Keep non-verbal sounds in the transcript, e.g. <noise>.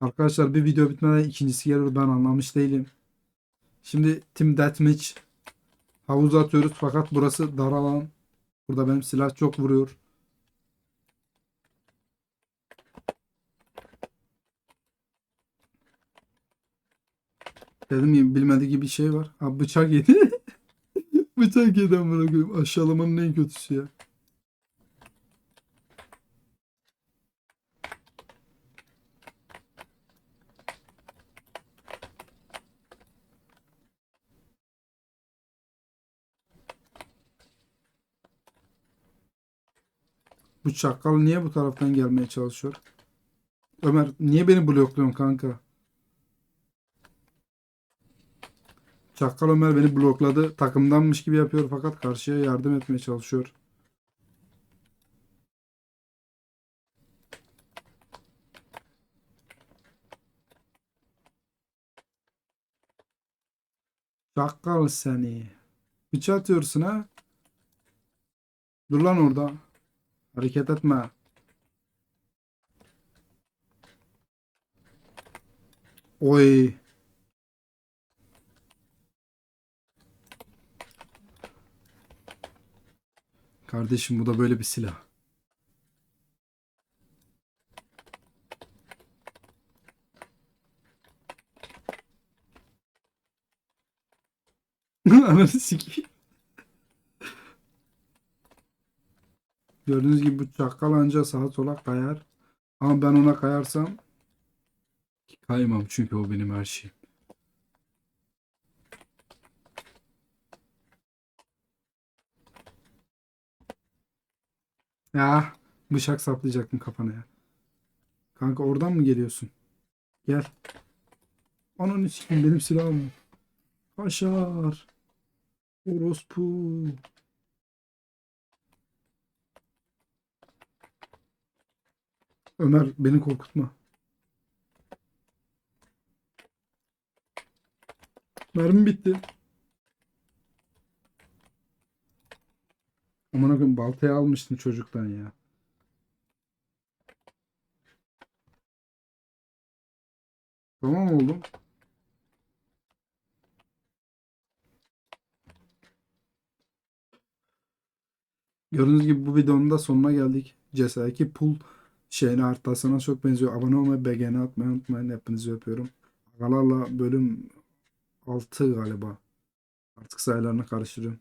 Arkadaşlar bir video bitmeden ikincisi gelir ben anlamış değilim. Şimdi Team Deathmatch havuz atıyoruz fakat burası dar alan. Burada benim silah çok vuruyor. Dedim ya bilmediği bir şey var. Ha bıçak yedi. <laughs> bıçak yedi amına koyayım. Aşağılamanın en kötüsü ya. Bu çakal niye bu taraftan gelmeye çalışıyor? Ömer niye beni blokluyorsun kanka? Çakal Ömer beni blokladı. Takımdanmış gibi yapıyor fakat karşıya yardım etmeye çalışıyor. Çakal seni. Bıçak atıyorsun ha? Dur lan orada. Hareket etme. Oy. Kardeşim bu da böyle bir silah. <laughs> Ananı sikeyim. Gördüğünüz gibi bu çakal anca sağa sola kayar. Ama ben ona kayarsam kaymam çünkü o benim her şeyim. Ya bıçak saplayacaktım kafana ya. Kanka oradan mı geliyorsun? Gel. Ananı sikeyim benim silahım. Kaşar. Orospu. Ömer beni korkutma. Mermi bitti. Aman koyayım baltayı almıştım çocuktan ya. Tamam oğlum. Gördüğünüz gibi bu videonun da sonuna geldik. CS2 Pool şeyine haritasına çok benziyor. Abone olmayı, beğeni atmayı unutmayın. Hepinizi öpüyorum. Agalarla bölüm 6 galiba. Artık sayılarını karıştırıyorum.